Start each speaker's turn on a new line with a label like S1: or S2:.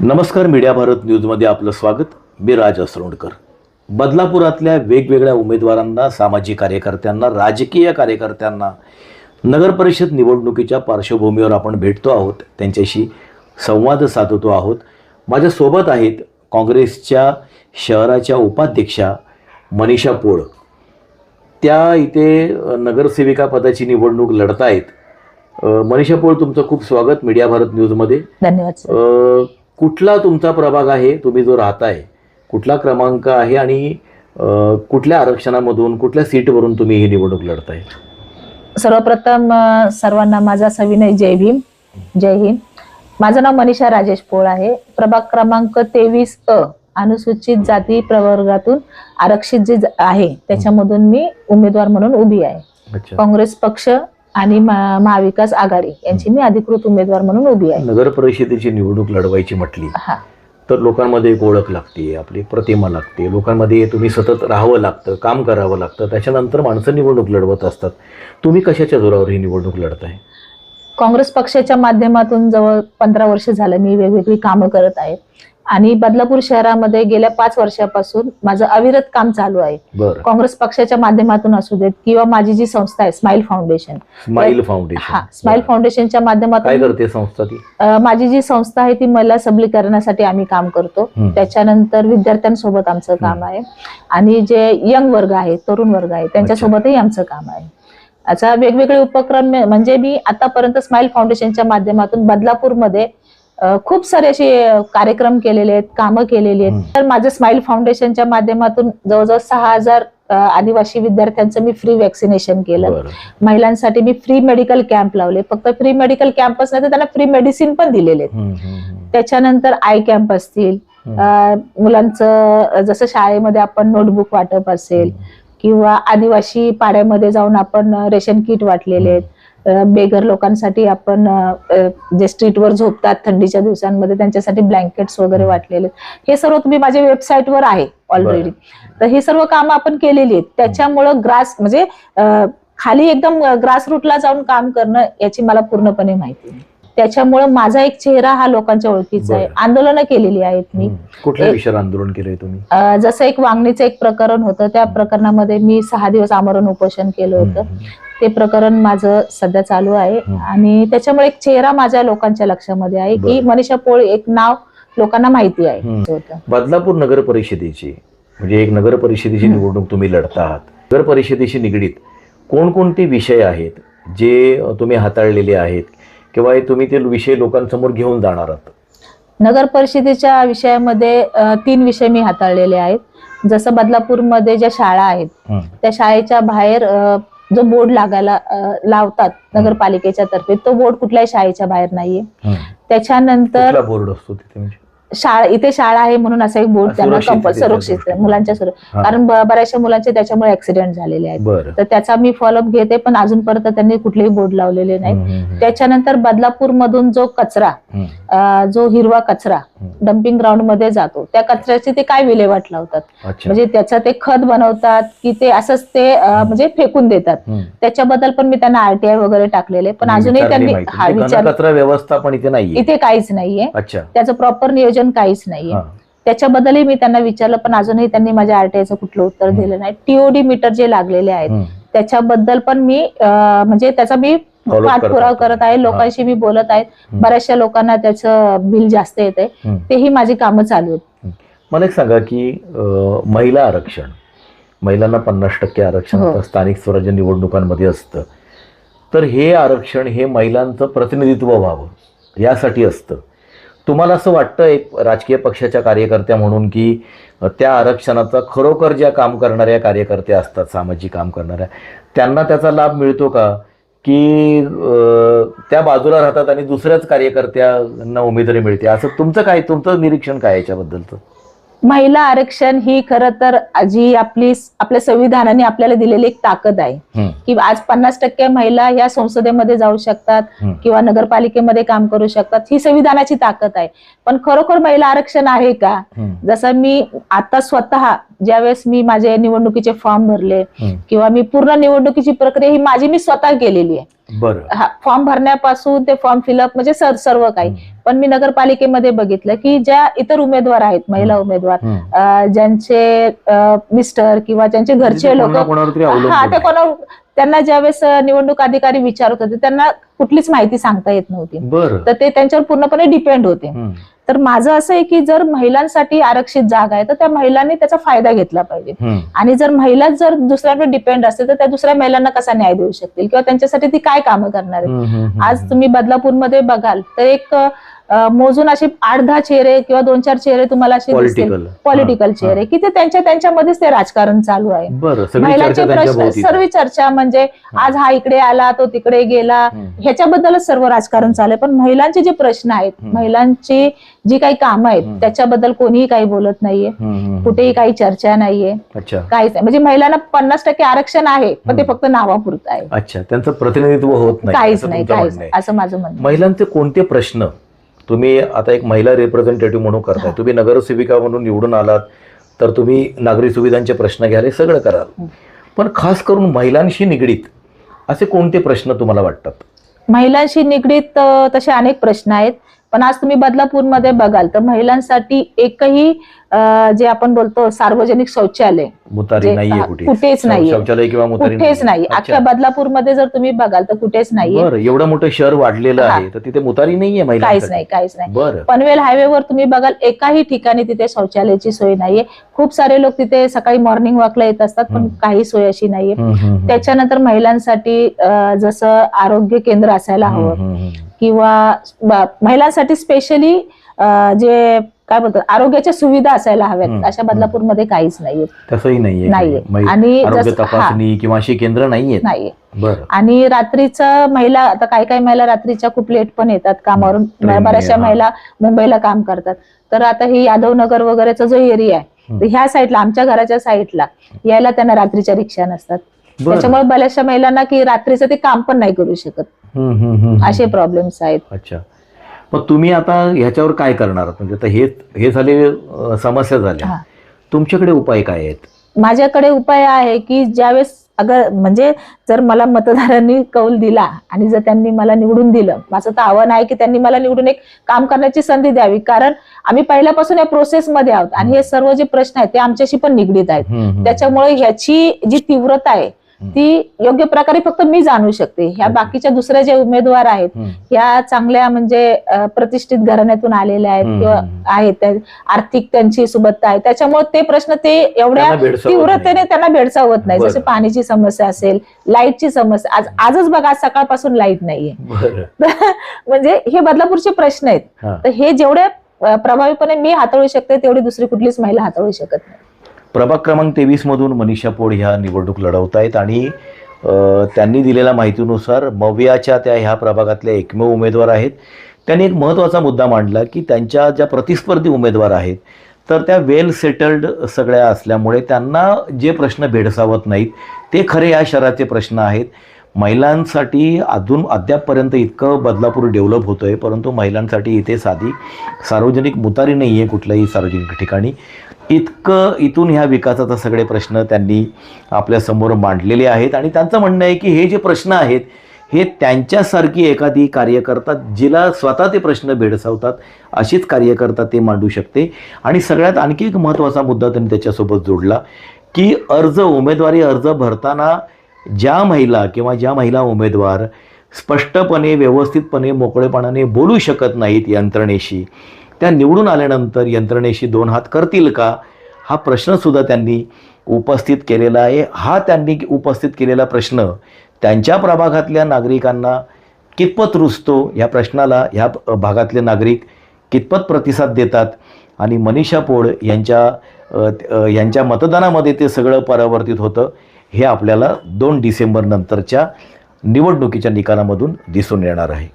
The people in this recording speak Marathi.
S1: नमस्कार मीडिया भारत न्यूजमध्ये आपलं स्वागत. मी राज असरोडकर. बदलापुरातल्या वेगवेगळ्या उमेदवारांना सामाजिक कार्यकर्त्यांना राजकीय कार्यकर्त्यांना नगर परिषद निवडणुकीच्या पार्श्वभूमीवर आपण भेटतो आहोत. त्यांच्याशी संवाद साधतो आहोत. माझ्यासोबत आहेत काँग्रेसच्या शहराच्या उपाध्यक्षा मनीषा पोळ. त्या इथे नगरसेविका पदाची निवडणूक लढतायत. मनीषा पोळ तुमचं खूप स्वागत मीडिया भारत न्यूजमध्ये.
S2: धन्यवाद
S1: कुठला तुमचा प्रभाग आहे तुम्ही जो राहताय कुठला क्रमांक आहे आणि कुठल्या आरक्षणामधून कुठल्या सीटवरून तुम्ही ही निवडणूक लढताय?
S2: सर्वप्रथम सर्वांना माझा सविनय जय भीम. जय हिंद. माझं नाव मनीषा राजेश पोळ आहे. प्रभाग क्रमांक तेवीस अ अनुसूचित जाती प्रवर्गातून आरक्षित जे ज- आहे त्याच्यामधून मी उमेदवार म्हणून उभी आहे. काँग्रेस पक्ष आणि महा- महाविकास आघाडी यांची मी अधिकृत उमेदवार म्हणून उभी आहे.
S1: नगर परिषदेची निवडणूक लढवायची म्हटली
S2: हा.
S1: तर लोकांमध्ये एक ओळख लागते आपली प्रतिमा लागते लोकांमध्ये तुम्ही सतत राहावं लागतं काम करावं लागतं त्याच्यानंतर माणसं निवडणूक लढवत असतात. तुम्ही कशाच्या जोरावर ही निवडणूक लढताय?
S2: काँग्रेस पक्षाच्या माध्यमातून जवळ पंधरा वर्ष झालं मी वेगवेगळी कामं करत आहे. आणि बदलापूर शहरामध्ये गेल्या पाच वर्षापासून माझं अविरत काम चालू आहे. काँग्रेस पक्षाच्या माध्यमातून असू देत किंवा माझी जी संस्था आहे स्माइल फाउंडेशन.
S1: स्माईल
S2: हा
S1: फाउंडेशन.
S2: स्माइल फाउंडेशनच्या
S1: काय
S2: माध्यमातून
S1: करते संस्था
S2: माझी जी संस्था आहे ती महिला सबलीकरणासाठी आम्ही काम करतो. त्याच्यानंतर विद्यार्थ्यांसोबत आमचं काम आहे. आणि जे यंग वर्ग आहे तरुण वर्ग आहे त्यांच्यासोबतही आमचं काम आहे. असा वेगवेगळे उपक्रम म्हणजे मी आतापर्यंत स्माइल फाउंडेशनच्या माध्यमातून बदलापूरमध्ये खूप सारे असे कार्यक्रम केलेले आहेत कामं केलेली आहेत. तर माझं स्माइल फाउंडेशनच्या माध्यमातून जवळजवळ सहा हजार आदिवासी विद्यार्थ्यांचं मी फ्री वॅक्सिनेशन केलं. महिलांसाठी मी फ्री मेडिकल कॅम्प लावले. फक्त फ्री मेडिकल कॅम्पच नाही तर त्यांना फ्री मेडिसिन पण दिलेले. त्याच्यानंतर आय कॅम्प असतील. मुलांचं जसं शाळेमध्ये आपण नोटबुक वाटप असेल किंवा आदिवासी पाड्यामध्ये जाऊन आपण रेशन किट वाटलेले आहेत. बेघर लोकांसाठी आपण जे स्ट्रीटवर झोपतात थंडीच्या दिवसांमध्ये त्यांच्यासाठी ब्लँकेट्स वगैरे वाटलेले. हे सर्व तुम्ही माझ्या वेबसाईटवर आहे ऑलरेडी तर ही सर्व कामं आपण केलेली आहेत. त्याच्यामुळं ग्रास म्हणजे खाली एकदम ग्रास रूटला जाऊन काम करणं याची मला पूर्णपणे माहिती आहे त्याच्यामुळं माझा एक चेहरा हा लोकांच्या ओळखीचा आहे. आंदोलनं केलेली आहेत मी.
S1: कुठल्या विषयावर आंदोलन केलंय तुम्ही
S2: जसं एक वांगणीचं एक प्रकरण होतं त्या प्रकरणामध्ये मी सहा दिवस आमरण उपोषण केलं होतं. ते प्रकरण माझं सध्या चालू आहे. आणि त्याच्यामुळे एक चेहरा माझ्या लोकांच्या लक्षामध्ये आहे की. मनीषा पोळ एक नाव लोकांना माहिती आहे
S1: बदलापूर नगर परिषदेची म्हणजे एक नगर परिषदेची. निवडणूक तुम्ही लढता आहात नगर परिषदेशी निगडीत कोणकोणते विषय आहेत जे तुम्ही हाताळलेले आहेत किंवा हे तुम्ही ते विषय लोकांसमोर घेऊन जाणार आहात?
S2: नगर परिषदेच्या विषयामध्ये तीन विषय मी हाताळलेले आहेत. जसं बदलापूरमध्ये ज्या शाळा आहेत. त्या शाळेच्या बाहेर जो बोर्ड लागायला लावतात नगरपालिकेच्या तर्फे तो बोर्ड कुठल्याही शाळेच्या बाहेर नाहीये. त्याच्यानंतर
S1: बोर्ड असतो तिथे म्हणजे?
S2: शाळा इथे शाळा आहे म्हणून असा एक बोर्ड त्यांना कंपल सुरक्षित. मुलांच्या. कारण बऱ्याचशा मुलांचे त्याच्यामुळे ऍक्सिडेंट झालेले आहेत. तर त्याचा मी फॉलोअप घेते पण अजूनपर्यंत त्यांनी कुठलेही बोर्ड लावलेले नाहीत. त्याच्यानंतर बदलापूर मधून जो कचरा जो हिरवा कचरा. डम्पिंग ग्राउंडमध्ये जातो त्या कचऱ्याची ते काय विल्हेवाट लावतात? म्हणजे त्याचं ते खत बनवतात की ते असंच ते म्हणजे फेकून देतात. त्याच्याबद्दल पण मी त्यांना आरटीआय वगैरे टाकलेले पण अजूनही त्यांनी. हा
S1: म्हणजे
S2: विचार
S1: व्यवस्थापन इथे नाहीये.
S2: इथे काहीच नाहीये. त्याचं प्रॉपर नियोजन काहीच नाहीये. त्याच्याबद्दलही मी त्यांना विचारलं पण अजूनही त्यांनी माझ्या आरटीआयचं कुठलं उत्तर. दिलं नाही टीओडी मीटर जे लागलेले आहेत. त्याच्याबद्दल पण मी म्हणजे त्याचा मी पाठपुरावा. करत आहे लोकांशी मी बोलत आहे. बऱ्याचशा लोकांना त्याचं बिल जास्त येत आहे. तेही माझी कामं चालू आहेत
S1: मला एक सांगा की महिला आरक्षण महिलांना पन्नास टक्के आरक्षण
S2: हो.
S1: स्थानिक स्वराज्य निवडणुकांमध्ये असतं तर हे आरक्षण हे महिलांचं प्रतिनिधित्व व्हावं यासाठी असतं तुम्हाला असं वाटतं एक राजकीय पक्षाच्या कार्यकर्त्या म्हणून की त्या आरक्षणाचा खरोखर ज्या काम करणाऱ्या कार्यकर्त्या असतात सामाजिक काम करणाऱ्या त्यांना त्याचा लाभ मिळतो का? की त्या बाजूला राहतात आणि दुसऱ्याच कार्यकर्त्यांना उमेदवारी मिळते. असं तुमचं काय तुमचं निरीक्षण काय याच्याबद्दलचं?
S2: महिला आरक्षण ही खरं तर जी आपली आपल्या संविधानाने आपल्याला दिलेली एक ताकद आहे. की आज पन्नास टक्के महिला या संसदेमध्ये जाऊ शकतात. किंवा नगरपालिकेमध्ये काम करू शकतात ही संविधानाची ताकद आहे पण खरोखर महिला आरक्षण आहे का. जसं मी आता स्वतः ज्यावेळेस मी माझे निवडणुकीचे फॉर्म भरले. किंवा मी पूर्ण निवडणुकीची प्रक्रिया ही माझी मी स्वतः केलेली आहे
S1: बरं.
S2: हा फॉर्म भरण्यापासून ते फॉर्म फिलअप म्हणजे सर- सर्व काही. पण मी नगरपालिकेमध्ये बघितलं की ज्या इतर उमेदवार आहेत महिला उमेदवार ज्यांचे मिस्टर किंवा ज्यांचे
S1: म्हणजे
S2: घरचे
S1: ते
S2: लोक हा ते. कोणावर त्यांना ज्यावेळेस निवडणूक अधिकारी विचारत होते त्यांना कुठलीच माहिती सांगता येत नव्हती तर ते त्यांच्यावर पूर्णपणे डिपेंड होते. तर माझं असं आहे की जर महिलांसाठी आरक्षित जागा आहे तर त्या महिलांनी त्याचा फायदा घेतला पाहिजे. आणि जर महिलाच जर दुसऱ्यावर डिपेंड असते तर त्या दुसऱ्या महिलांना कसा न्याय देऊ शकतील किंवा त्यांच्यासाठी ती काय कामं करणार
S1: हम्म.
S2: आज तुम्ही बदलापूरमध्ये बघाल तर एक मोजून असे आठ दहा चेहरे किंवा दोन चार चेहरे तुम्हाला असे दिसतील.
S1: पॉलिटिकल
S2: पॉलिटिकल चेहरे. की ते त्यांच्या त्यांच्यामध्येच ते राजकारण चालू आहे. महिलांचे प्रश्न सर्व चर्चा म्हणजे आज हा इकडे आला तो तिकडे गेला. ह्याच्याबद्दलच सर्व राजकारण चालू आहे. पण महिलांचे जे प्रश्न आहेत. महिलांची जी काही कामं आहेत. त्याच्याबद्दल कोणीही काही बोलत नाहीये. कुठेही काही चर्चा नाहीये. काहीच नाही. म्हणजे महिलांना पन्नास टक्के आरक्षण आहे पण ते. फक्त नावापुरतं आहे.
S1: अच्छा. त्यांचं प्रतिनिधित्व होत नाही.
S2: काहीच नाही काहीच. असं माझं म्हणणं.
S1: महिलांचे कोणते प्रश्न तुम्ही आता एक महिला रिप्रेझेंटेटिव्ह म्हणून करताय. तुम्ही नगरसेविका म्हणून निवडून आलात तर तुम्ही नागरी सुविधांचे प्रश्न घ्याल हे सगळं कराल. पण खास करून महिलांशी निगडीत असे कोणते प्रश्न तुम्हाला वाटतात?
S2: महिलांशी निगडीत तसे अनेक प्रश्न आहेत. पण आज तुम्ही बदलापूरमध्ये बघाल तर महिलांसाठी एकही जे आपण बोलतो सार्वजनिक शौचालय कुठेच नाहीये. कुठेच नाही. अख्ख्या बदलापूरमध्ये जर तुम्ही बघाल तर कुठेच नाहीये
S1: बरं एवढं मोठं शहर वाढलेलं. आहे तर तिथे मुतारी नाहीये
S2: काहीच नाही काहीच नाही पनवेल हायवेवर तुम्ही बघाल एकाही ठिकाणी तिथे शौचालयाची सोय नाहीये खूप सारे लोक तिथे सकाळी मॉर्निंग वॉकला येत असतात पण. काही सोय अशी नाहीये. त्याच्यानंतर महिलांसाठी जसं आरोग्य केंद्र असायला हवं. किंवा महिलांसाठी स्पेशली जे काय बोलतात आरोग्याच्या सुविधा असायला हव्यात. अशा बदलापूरमध्ये काहीच नाहीये.
S1: तसंही नाहीये.
S2: नाहीये.
S1: काही.
S2: आणि
S1: तपासणी किंवा अशी केंद्र
S2: नाहीये.
S1: बरं.
S2: आणि रात्रीचं महिला आता काही काही महिला रात्रीच्या खूप लेट पण येतात कामावरून. बऱ्याचशा. महिला मुंबईला काम करतात. तर आता ही यादव नगर वगैरेचा जो एरिया आहे ह्या साईडला आमच्या घराच्या साईडला यायला त्यांना रात्रीच्या रिक्षा नसतात. त्याच्यामुळे बऱ्याचशा महिलांना की रात्रीचं ते काम पण नाही करू शकत. असे प्रॉब्लेम्स आहेत
S1: अच्छा मग तुम्ही आता ह्याच्यावर काय करणार? म्हणजे आता हे हे झाले समस्या झाल्या. तुमच्याकडे उपाय काय आहेत
S2: माझ्याकडे उपाय आहे की ज्यावेळेस अगर म्हणजे जर मला मतदारांनी कौल दिला आणि जर त्यांनी मला निवडून दिलं माझं तर आव्हान आहे की त्यांनी मला निवडून एक काम करण्याची संधी द्यावी कारण आम्ही पहिल्यापासून या प्रोसेसमध्ये आहोत आणि हे सर्व जे प्रश्न आहेत ते आमच्याशी पण निगडीत आहेत. त्याच्यामुळे ह्याची जी तीव्रता आहे. ती योग्य प्रकारे फक्त मी जाणू शकते ह्या. बाकीच्या दुसऱ्या जे उमेदवार आहेत
S1: हम्म.
S2: या चांगल्या म्हणजे प्रतिष्ठित घराण्यातून आलेल्या आहेत किंवा. आहेत आर्थिक त्यांची सुबत्ता आहे त्याच्यामुळे ते प्रश्न ते एवढ्या तीव्रतेने. त्यांना भेडसावत नाही. जसे पाण्याची समस्या असेल लाईटची समस्या आज आजच बघा आज सकाळपासून लाइट नाहीये म्हणजे हे बदलापूरचे प्रश्न आहेत. तर हे जेवढे प्रभावीपणे मी हाताळू शकते तेवढी दुसरी कुठलीच महिला हाताळू शकत नाही
S1: प्रभाग क्रमांक तेवीसमधून मनीषा पोळ ह्या निवडणूक लढवत आहेत आणि त्यांनी दिलेल्या माहितीनुसार मव्याच्या त्या ह्या प्रभागातल्या एकमेव उमेदवार आहेत. त्यांनी एक महत्त्वाचा मुद्दा मांडला की त्यांच्या ज्या प्रतिस्पर्धी उमेदवार आहेत तर त्या वेल सेटल्ड सगळ्या असल्यामुळे त्यांना जे प्रश्न भेडसावत नाहीत ते खरे या शहराचे प्रश्न आहेत. महिलांसाठी अजून अद्यापपर्यंत इतकं बदलापूर डेव्हलप होतोय परंतु महिलांसाठी इथे साधी सार्वजनिक मुतारी नाही आहे कुठल्याही सार्वजनिक ठिकाणी. इतकं इथून ह्या विकासाचा सगळे प्रश्न त्यांनी आपल्यासमोर मांडलेले आहेत. आणि त्यांचं म्हणणं आहे की हे जे प्रश्न आहेत हे त्यांच्यासारखी एखादी कार्यकर्ता जिला स्वतः ते प्रश्न भेडसावतात अशीच कार्यकर्ता ते मांडू शकते. आणि सगळ्यात आणखी एक महत्त्वाचा मुद्दा त्यांनी त्याच्यासोबत जोडला की अर्ज उमेदवारी अर्ज भरताना ज्या महिला किंवा ज्या महिला उमेदवार स्पष्टपणे व्यवस्थितपणे मोकळेपणाने बोलू शकत नाहीत यंत्रणेशी त्या निवडून आल्यानंतर यंत्रणेशी दोन हात करतील का? हा प्रश्नसुद्धा त्यांनी उपस्थित केलेला आहे. हा त्यांनी उपस्थित केलेला प्रश्न त्यांच्या प्रभागातल्या नागरिकांना कितपत रुजतो? ह्या प्रश्नाला ह्या भागातले नागरिक कितपत प्रतिसाद देतात? आणि मनीषा पोळ यांच्या यांच्या मतदानामध्ये ते सगळं परावर्तित होतं हे आपल्याला दोन डिसेंबर नंतरच्या निवडणुकीच्या निकालामधून दिसून येणार आहे.